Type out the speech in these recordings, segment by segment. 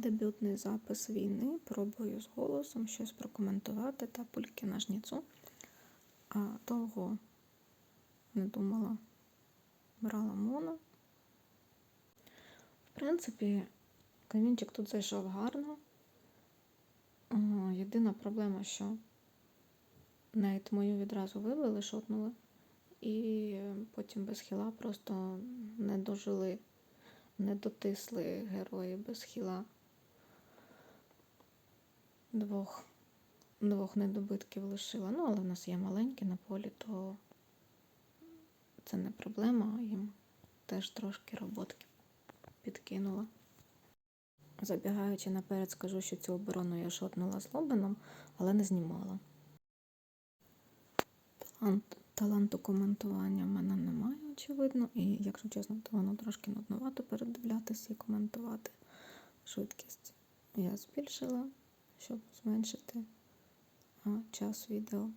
Дебютний запис війни. Пробую з голосом щось прокоментувати та пульки на жніцу. А довго не думала, брала моно. В принципі, камінчик тут зайшов гарно. Єдина проблема, що навіть мою відразу вибили, шотнули, і потім без хіла просто не дожили, не дотисли герої без хіла. Двох, двох недобитків лишила. Ну, але в нас є маленькі на полі, то це не проблема, їм теж трошки роботки підкинула. Забігаючи наперед, скажу, що цю оборону я шотнула з лобином, але не знімала. Талант, таланту коментування в мене немає, очевидно, і, якщо чесно, то воно трошки нудновато передивлятися і коментувати. Швидкість я збільшила, щоб зменшити час відео.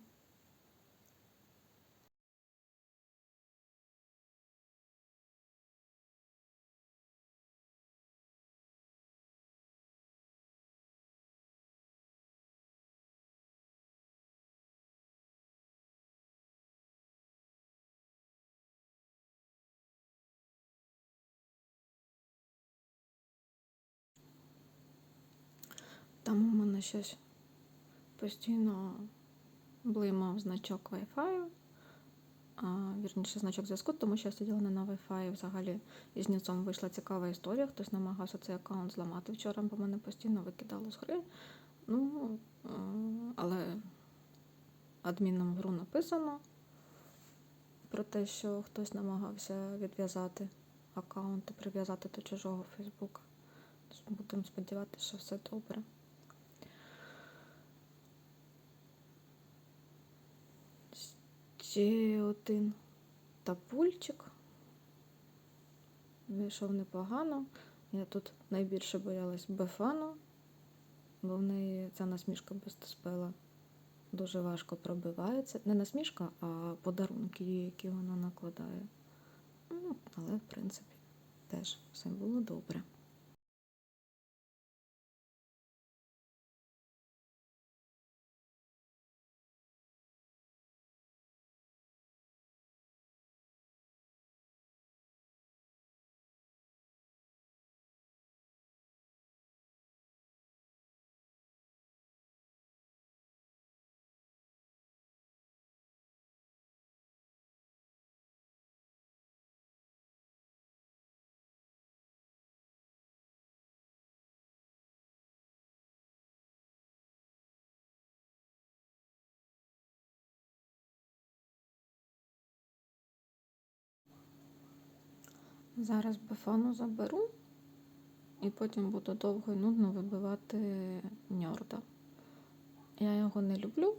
Там у мене щось постійно блимав значок Wi-Fi, а, вірніше значок зв'язку, тому що я сиділа не на Wi-Fi. Взагалі із Ніцом вийшла цікава історія. Хтось намагався цей аккаунт зламати вчора, бо мене постійно викидало з гри. Ну, але адміном гру написано про те, що хтось намагався відв'язати аккаунт і прив'язати до чужого Фейсбука. Будемо сподіватися, що все добре. Ще один тапульчик. Вийшов непогано. Я тут найбільше боялась Бефану, бо в неї ця насмішка без спела дуже важко пробивається. Не насмішка, а подарунки, які вона накладає. Ну, але, в принципі, теж все було добре. Зараз бефану заберу і потім буду довго і нудно вибивати ньорда. Я його не люблю.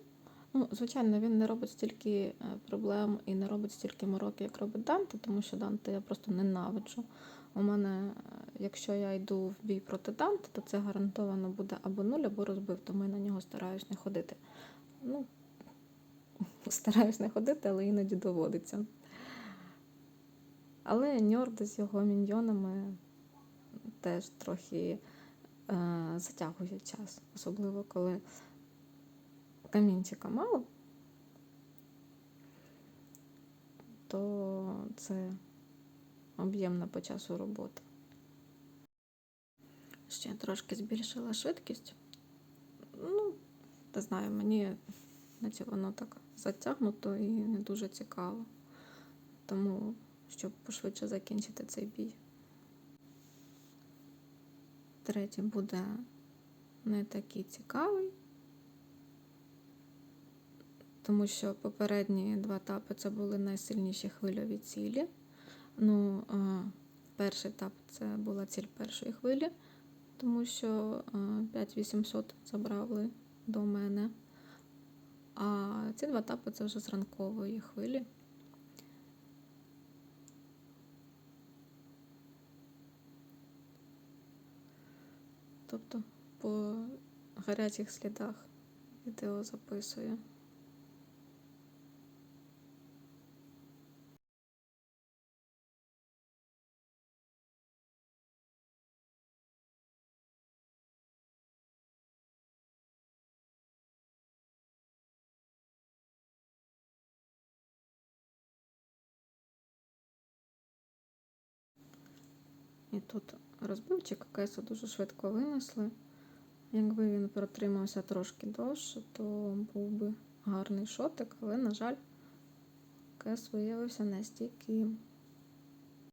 Ну, Звичайно, він не робить стільки е, проблем і не робить стільки мороки, як робить Данте, тому що Данте я просто ненавиджу. У мене, е, якщо я йду в бій проти Данте, то це гарантовано буде або нуль, або розбив, тому я на нього стараюсь не ходити. Ну, Стараюсь не ходити, але іноді доводиться. Але Ньорд з його міньйонами теж трохи е, затягує час, особливо коли камінчика мало, то це об'ємна по часу робота. Ще трошки збільшила швидкість. Ну, не знаю, мені наче воно так затягнуто і не дуже цікаво. Тому щоб пошвидше закінчити цей бій. Третій буде не такий цікавий, тому що попередні два етапи це були найсильніші хвильові цілі. Ну, Перший етап це була ціль першої хвилі, тому що 5800 забрали до мене. А ці два етапи це вже з ранкової хвилі. тобто по гарячих слідах відео записую. І тут розбивчик кесу дуже швидко винесли. Якби він протримався трошки довше, то був би гарний шотик, але, на жаль, кес виявився нестійким.